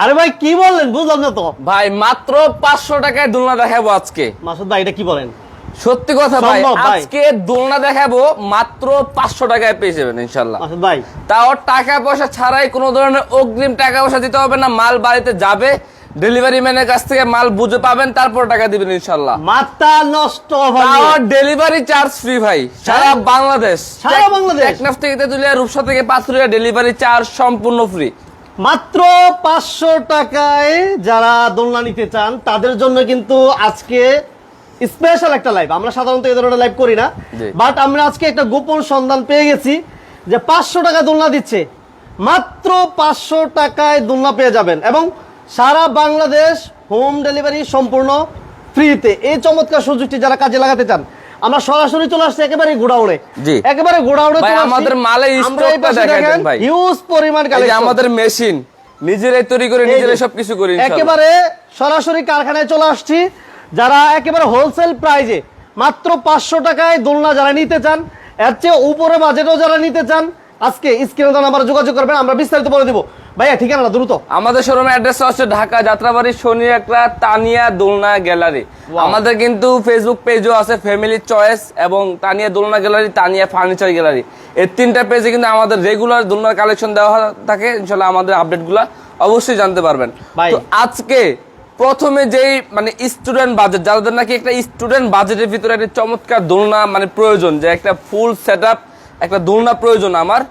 আরে ভাই কি বললেন? বুঝলাম না তো। ভাই মাত্র পাঁচশো টাকায় দোলনা দেখাবো আজকে। মাসুদ ভাই এটা কি বলেন? সত্যি কথা ভাই আজকে দোলনা দেখাবো মাত্র পাঁচশো টাকায় পেয়ে যাবেন ইনশাল্লাহ। ভাই। তাও টাকা পয়সা ছাড়াই কোনো ধরনের অগ্রিম টাকা পয়সা দিতে হবে না মাল বাড়িতে যাবে ডেলিভারি ম্যানের কাছ থেকে মাল বুঝে পাবেন তারপর টাকা দিবেন ইনশাল্লাহ। মাথা নষ্ট ডেলিভারি চার্জ ফ্রি ভাই সারা? বাংলাদেশ। সারা বাংলাদেশ? টেকনাফ থেকে তেতুলিয়া রূপসা থেকে পাথুরিয়া ডেলিভারি চার্জ সম্পূর্ণ ফ্রি মাত্র পাঁচশো টাকায় যারা দোলনা নিতে চান তাদের জন্য কিন্তু আজকে স্পেশাল একটা লাইভ আমরা সাধারণত এই ধরনের লাইভ করি না বাট আমরা আজকে একটা গোপন সন্ধান পেয়ে গেছি যে পাঁচশো টাকা দোলনা দিচ্ছে। মাত্র পাঁচশো টাকায় দোলনা পেয়ে যাবেন এবং সারা বাংলাদেশ হোম ডেলিভারি সম্পূর্ণ ফ্রিতে এই চমৎকার সুযোগটি যারা কাজে লাগাতে চান আমরা সরাসরি চলে আসছি একেবারে গোডাউনে জি। একেবারে গোডাউনে ভাই, চলে আমাদের মালের স্টকটা দেখেন, ভাই। হিউজ পরিমাণ কালেকশন আমাদের মেশিন নিজেরাই তৈরি করে নিজেরাই সবকিছু করি। একেবারে সরাসরি কারখানায় চলে আসছি যারা একেবারে হোলসেল প্রাইজে মাত্র পাঁচশো টাকায় দোলনা যারা নিতে চান এর চেয়ে উপরে বাজেটও যারা নিতে চান আজকে স্ক্রিনে নাম্বার যোগাযোগ করবেন আমরা বিস্তারিত বলে দিব ভাইয়া ঠিকানা দ্রুত। আমাদের শোরুমের অ্যাড্রেস হচ্ছে ঢাকা যাত্রাবাড়ি শনি একটা তানিয়া দোলনা গ্যালারি। আমাদের কিন্তু ফেসবুক পেজও আছে ফ্যামিলি চয়েস এবং তানিয়া দোলনা গ্যালারি তানিয়া ফার্নিচার গ্যালারি এই তিনটা পেজে কিন্তু আমাদের রেগুলার দোলনার কালেকশন দেওয়া থাকে। ইনশাল্লাহ আমাদের আপডেটগুলো অবশ্যই জানতে পারবেন। তো আজকে প্রথমে যেই মানে স্টুডেন্ট বাজেট যাদের নাকি একটা স্টুডেন্ট বাজেটের ভিতরে একটা চমৎকার দোলনা মানে প্রয়োজন যে একটা ফুল সেট একটা দোলনা প্রয়োজন আমার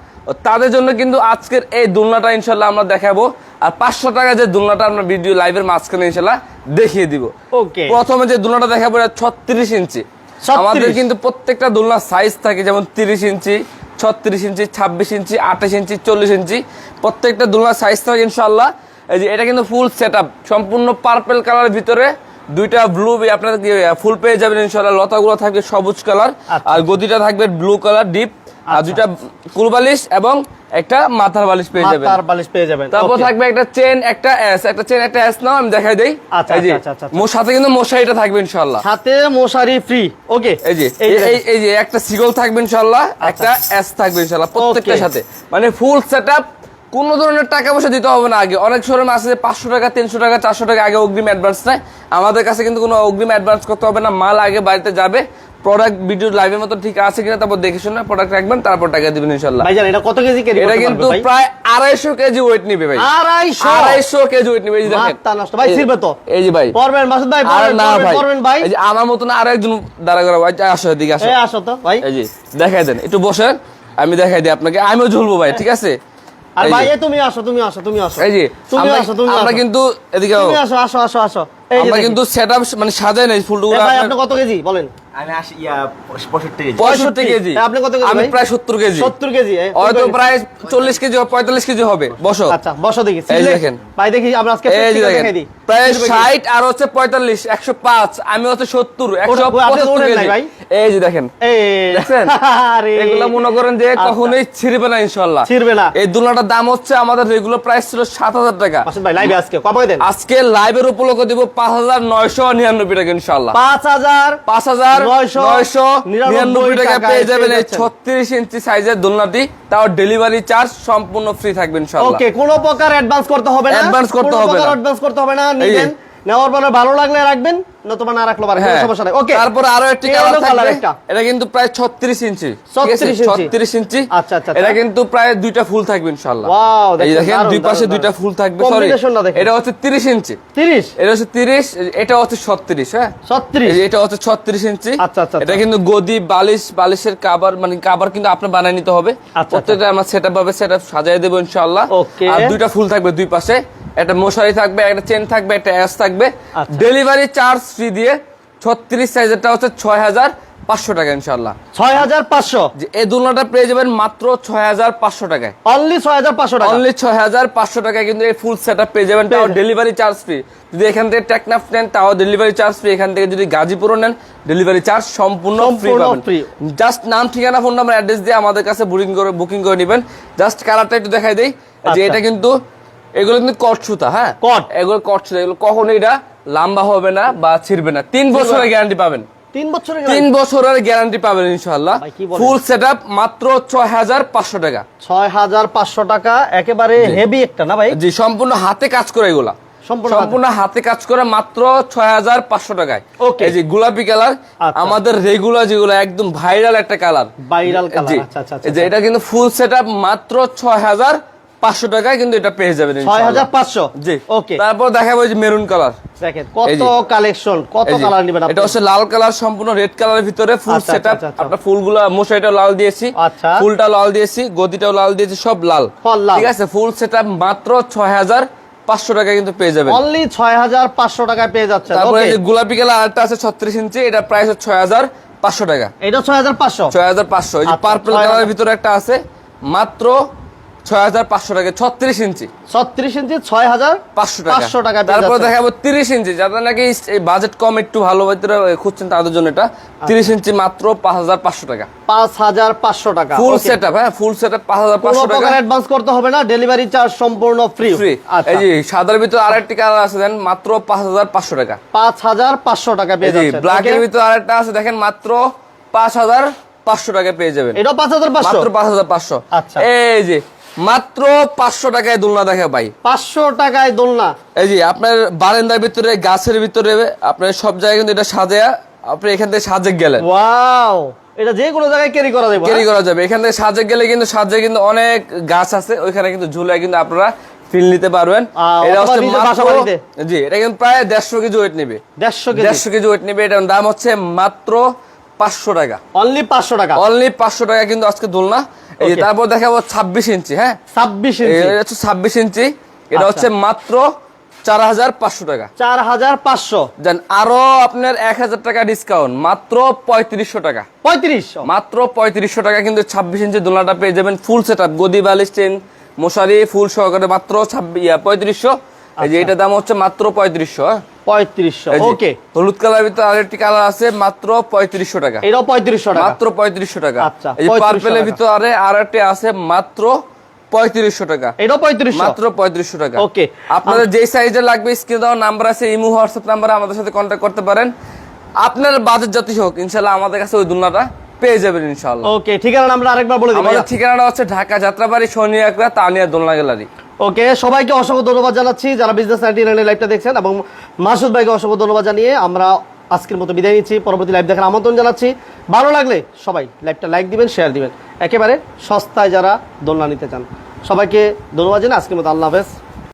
তাদের জন্য কিন্তু আজকের এই দোলনাটা ইনশাল্লাহ আমরা দেখাবো। আর পাঁচশো টাকা যে দোলনাটা আমরা ভিডিও লাইভের মাঝখানে ইনশাল্লাহ দেখিয়ে দিব। ওকে। প্রথমে যে দোলনাটা দেখাবো এটা ছত্রিশ ইঞ্চি। আমাদের কিন্তু প্রত্যেকটা দোলনার সাইজ থাকে যেমন তিরিশ ইঞ্চি ছত্রিশ ইঞ্চি ছাব্বিশ ইঞ্চি আঠাশ ইঞ্চি চল্লিশ ইঞ্চি। প্রত্যেকটা দোলনার সাইজ থাকে ইনশাল্লাহ এই যে এটা কিন্তু ফুল সেট সম্পূর্ণ পার্পেল কালারের ভিতরে দুইটা ব্লু আপনার ফুল পেয়ে যাবেন ইনশাল্লাহ লতাগুলো থাকবে সবুজ কালার আচ্ছা। আর গদিটা থাকবে ব্লু কালার ডিপ আর আচ্ছা। দুইটা কুলবালিশ এবং একটা মাথার বালিশ পেয়ে যাবেন। মাথার বালিশ পেয়ে যাবেন। তারপর থাকবে একটা চেন একটা এস একটা চেন একটা এস নাও আমি দেখাই দেই। আচ্ছা, আচ্ছা, আচ্ছা, আচ্ছা। মোর সাথে কিন্তু মশারিটা থাকবে ইনশাল্লাহ সাথে মশারি ফ্রি ওকে এই যে এই এই- যে একটা সিগল থাকবে ইনশাল্লাহ একটা এস থাকবে ইনশাল্লাহ প্রত্যেকটার আচ্ছা। সাথে। মানে ফুল সেট কোনো ধরনের টাকা পয়সা দিতে হবে না আগে। অনেক শোরুম আছে যে পাঁচশো টাকা তিনশো টাকা চারশো টাকা আগে অগ্রিম অ্যাডভান্স নেয়। আমাদের কাছে কিন্তু কোনো অগ্রিম অ্যাডভান্স করতে হবে না মাল আগে বাড়িতে যাবে। প্রোডাক্ট ভিডিও লাইভের মতো ঠিক আছে কিনা তারপর দেখে শুনে প্রোডাক্ট রাখবেন তারপর টাকা দিবেন ইনশাল্লাহ ভাইজান এটা কত কেজি কেজি এটা কিন্তু প্রায় আড়াইশো কেজি ওয়েট নিবে ভাই। আড়াইশো? আড়াইশো কেজি ওয়েট নিবে এই দেখেন। মাথা নষ্ট। ভাই, ছিড়বে তো? এই যে ভাই। পড়বেন মাসুদ ভাই পড়বেন, ভাই। এই যে আমার মতন আর একজন দাঁড়া করা ভাই আসো এদিকে আসো। এই আসো তো ভাই। এই যে দেখাই দেন একটু বসেন আমি দেখাই দিই আপনাকে। আমিও ঝুলবো ভাই ঠিক আছে? আর ভাই এ তুমি আসো তুমি আসো তুমি আসো। এই যে তুমি আসো তুমি আমরা কিন্তু এদিকে তুমি আসো আসো আসো আসো। আমরা। কিন্তু সেটআপ মানে সাজাই নাই ভাই আপনি কত কেজি? বলেন। আমি ইয়া পঁয়ষট্টি কেজি। পঁয়ষট্টি কেজি। হ্যাঁ, আপনি কত কেজি আমি প্রায় সত্তর কেজি। সত্তর কেজি হয়তো প্রায় চল্লিশ কেজি পঁয়তাল্লিশ কেজি হবে। বসো। আচ্ছা বসো দেখি। এই দেখেন। ভাই দেখি আমরা আজকে দেখাই দিই। প্রায় আর হচ্ছে আমি হচ্ছে কেজি। ভাই? যে দেখেন। আরে। এগুলো মনে করেন যে আচ্ছা। কখনোই ছিড়বে না ইনশাল্লাহ। ছিড়বে না। এই দুলাটার দাম হচ্ছে আমাদের রেগুলার প্রাইস ছিল সাত হাজার টাকা। ভাই লাইভে আজকে। কবে দেন? আজকে লাইভের উপলক্ষে দিব পাঁচ হাজার নয়শো নিরানব্বই টাকা ইনশাল্লাহ পাঁচ হাজার পাঁচ হাজার নয়শো নয়শো নিরানব্বই টাকা পেয়ে যাবেন এই ছত্রিশ ইঞ্চি সাইজের দোলনাটি। তাও ডেলিভারি চার্জ সম্পূর্ণ ফ্রি থাকবে ইনশাল্লাহ ওকে কোনো প্রকার অ্যাডভান্স করতে হবে না। করতে হবে প্রকার না। অ্যাডভান্স করতে হবে না। নেওয়ার পরে ভালো লাগলে রাখবেন। নতুবা না রাখল পারে কোনো। সমস্যা নাই। ওকে তারপর আরও একটি কালার থাকবে। এটা কিন্তু প্রায় 36 ইঞ্চি। 36 ইঞ্চি। আচ্ছা, আচ্ছা, এটা আচ্ছা। কিন্তু প্রায় দুইটা ফুল থাকবে ইনশাআল্লাহ। Wow, দেখেন, দেখেন দুই পাশে দুইটা ফুল থাকবে সরি এটা হচ্ছে 30 ইঞ্চি। 30 এটা হচ্ছে 30 এটা হচ্ছে 36 হ্যাঁ? 36 এটা হচ্ছে 36 ইঞ্চি। আচ্ছা, আচ্ছা, এটা আচ্ছা। কিন্তু গদি বালিশ বালিশের কাভার মানে কাভার কিন্তু আপনি বানিয়ে নিতে হবে। আচ্ছা। প্রত্যেকটা আমরা সেটআপ ভাবে সেটআপ সাজিয়ে দেব ইনশাআল্লাহ। Okay. আর দুইটা ফুল থাকবে দুই পাশে। একটা মশারি থাকবে একটা চেন থাকবে একটা অ্যাস থাকবে। আচ্ছা। ডেলিভারি চার্জ ফ্রি দিয়ে 36 সাইজেরটা হচ্ছে 6500 টাকা ইনশাআল্লাহ। ছয় হাজার পাঁচশো? এই দুলনাটা পেয়ে যাবেন মাত্র 6500 টাকায়। অনলি ছয় হাজার পাঁচশো টাকা? অনলি ছয় হাজার পাঁচশো টাকায় কিন্তু এই ফুল সেট আপ পেয়ে যাবেন তাও ডেলিভারি চার্জ ফ্রি যদি এখান থেকে টেকনাফ নেন তাও ডেলিভারি চার্জ ফ্রি এখান থেকে যদি গাজীপুরও নেন ডেলিভারি চার্জ সম্পূর্ণ ফ্রি পাবেন। জাস্ট নাম ঠিকানা ফোন নাম্বার অ্যাড্রেস দিয়ে আমাদের কাছে বুকিং করে বুকিং করে নেবেন। জাস্ট কালারটা একটু দেখাই দেই। যে আচ্ছা। এটা কিন্তু এগুলো কিন্তু কট সুতা হ্যাঁ? কট। এগুলো কট সুতা এগুলো কখনো এটা লম্বা হবে না বা ছিড়বে না। তিন বছরের গ্যারান্টি পাবেন। তিন বছরের তিন বছরের গ্যারান্টি পাবেন ইনশাআল্লাহ? ফুল সেট মাত্র ছয় হাজার পাঁচশো টাকা। ছয় হাজার পাঁচশো টাকা একেবারে হেভি একটা না ভাই? জি সম্পূর্ণ হাতে কাজ করে এগুলা। সম্পূর্ণ হাতে। সম্পূর্ণ হাতে কাজ করে মাত্র ছয় হাজার পাঁচশো টাকায়. এই যে গোলাপি কালার আচ্ছা। আমাদের রেগুলার যেগুলো একদম ভাইরাল একটা কালার। ভাইরাল কালার আচ্ছা আচ্ছা এটা কিন্তু ফুল সেট মাত্র ছয় হাজার পাঁচশো টাকায় কিন্তু এটা পেয়ে যাবেন ছয় ইনশাআল্লাহ। হাজার পাঁচশো? জি। ওকে। তারপর দেখাবো যে মেরুন কালার। দেখেন কত কালেকশন কত কালার নেবেন আপনি? এটা হচ্ছে লাল কালার সম্পূর্ণ রেড কালারের ভিতরে ফুল আচ্ছা, সেট আচ্ছা, আচ্ছা। আপনার ফুলগুলো মশারিটাও লাল দিয়েছি। আচ্ছা। ফুলটা লাল দিয়েছি গদিটাও লাল দিয়েছি সব লাল। ঠিক আছে? ফুল সেট মাত্র ছয় হাজার পাঁচশো টাকা কিন্তু পেয়ে যাবেন। অনলি ছয় হাজার পাঁচশো টাকায় পেয়ে যাচ্ছে তারপরে গোলাপি কালার আরেকটা আছে ছত্রিশ ইঞ্চি। এটা প্রাইস হচ্ছে ছয় হাজার পাঁচশো টাকা। এটা ছয় হাজার পাঁচশো। ছয় হাজার পাঁচশো আচ্ছা, পার্পল 6,500 কালারের ভিতরে একটা আছে। মাত্র ছয় হাজার পাঁচশো টাকা ছত্রিশ ইঞ্চি। ছত্রিশ ইঞ্চি ছয় হাজার পাঁচশো পাঁচশো টাকা তারপরে দেখাবো তিরিশ ইঞ্চি। যাদের নাকি বাজেট কম একটু ভালো খুঁজছেন তাদের জন্য এটা। তিরিশ ইঞ্চি মাত্র পাঁচ হাজার পাঁচশো টাকা। পাঁচ হাজার পাঁচশো টাকা ফুল Okay. সেট হ্যাঁ ফুল সেট পাঁচ হাজার পাঁচশো টাকা। অ্যাডভান্স করতে হবে না ডেলিভারি চার্জ সম্পূর্ণ ফ্রি ফ্রি আচ্ছা। এই যে সাদার ভিতরে আরেকটি কালার আছে দেন মাত্র পাঁচ হাজার পাঁচশো টাকা। পাঁচ হাজার পাঁচশো টাকা পেয়ে যে যাচ্ছে ব্ল্যাকের ভিতরে আরেকটা আছে দেখেন মাত্র পাঁচ হাজার পাঁচশো টাকা পেয়ে যাবেন। এটাও পাঁচ হাজার পাঁচশো? মাত্র পাঁচ হাজার পাঁচশো। আচ্ছা। এই যে মাত্র পাঁচশো টাকায় দোলনা দেখা পাই পাঁচশো টাকায় দোলনা। এই যে আপনার বারান্দার ভিতরে গাছের ভিতরে আপনার সব জায়গায় কিন্তু এটা সাজায়া আপনি এখান থেকে সাজে গেলেন। ওয়াও! এটা যে কোনো জায়গায় ক্যারি করা যাবে ক্যারি করা যাবে। এখান থেকে সাজে গেলে কিন্তু সাজে কিন্তু অনেক গাছ আছে ওইখানে কিন্তু ঝুলায় কিন্তু আপনারা ফিল নিতে পারবেন। এটা হচ্ছে। জি এটা কিন্তু প্রায় দেড়শো কেজি ওয়েট নেবে। দেড়শো কেজি। দেড়শো কেজি ওয়েট নেবে এটার দাম হচ্ছে মাত্র পাঁচশো টাকা। অনলি পাঁচশো টাকা। অনলি পাঁচশো টাকা কিন্তু আজকে দোলনা। এই. তারপর দেখাবো ছাব্বিশ ইঞ্চি হ্যাঁ? ছাব্বিশ ইঞ্চি। হচ্ছে ছাব্বিশ ইঞ্চি। এটা আচ্ছা। হচ্ছে মাত্র চার হাজার পাঁচশো টাকা। চার হাজার পাঁচশো। দেন আরও আপনার এক হাজার টাকা ডিসকাউন্ট মাত্র পঁয়ত্রিশশো টাকা। পঁয়ত্রিশশো মাত্র পঁয়ত্রিশশো টাকা কিন্তু ছাব্বিশ ইঞ্চি দোলনাটা পেয়ে যাবেন ফুল সেট আপ গদি বালিশ চেন মশারি ফুল সহকারে মাত্র ছাব্বিশ পঁয়ত্রিশশো। এই যে আচ্ছা। এটা দাম হচ্ছে মাত্র পঁয়ত্রিশশো হ্যাঁ? পঁয়ত্রিশশো। ওকে হলুদ কালার ভিতরে আরেকটি কালার আছে মাত্র পঁয়ত্রিশশো টাকা। এটাও পঁয়ত্রিশশো টাকা? মাত্র পঁয়ত্রিশশো টাকা। আচ্ছা, এই পার্পেলের ভিতরে আর একটি আছে মাত্র পঁয়ত্রিশশো টাকা। এটাও পঁয়ত্রিশশো? মাত্র পঁয়ত্রিশশো টাকা। Okay. আপনাদের যে সাইজের লাগবে স্ক্রিনে দেওয়া নাম্বার আছে ইমো হোয়াটসঅ্যাপ নাম্বারে আমাদের সাথে কন্ট্যাক্ট করতে পারেন। আপনার বাজেট যতই হোক ইনশাল্লাহ আমাদের কাছে ওই দুলনাটা পেয়ে যাবেন ইনশাল্লাহ ওকে ঠিকানা আমরা আরেকবার বলে দিই আমাদের ঠিকানাটা হচ্ছে ঢাকা যাত্রাবাড়ি শনি একরা তানিয়া দোলনা গ্যালারি। ওকে, সবাইকে অসংখ্য ধন্যবাদ জানাচ্ছি যারা বিজনেস নাইনটি নাইনের লাইভটা দেখছেন এবং মাসুদ ভাইকে অসংখ্য ধন্যবাদ জানিয়ে আমরা আজকের মতো বিদায় নিচ্ছি। পরবর্তী লাইভ দেখার আমন্ত্রণ জানাচ্ছি। ভালো লাগলে সবাই লাইভটা লাইক দিবেন শেয়ার দিবেন। একেবারে সস্তায় যারা দোলনা নিতে চান। সবাইকে ধন্যবাদ জানাই আজকের মতো আল্লাহ হাফেজ।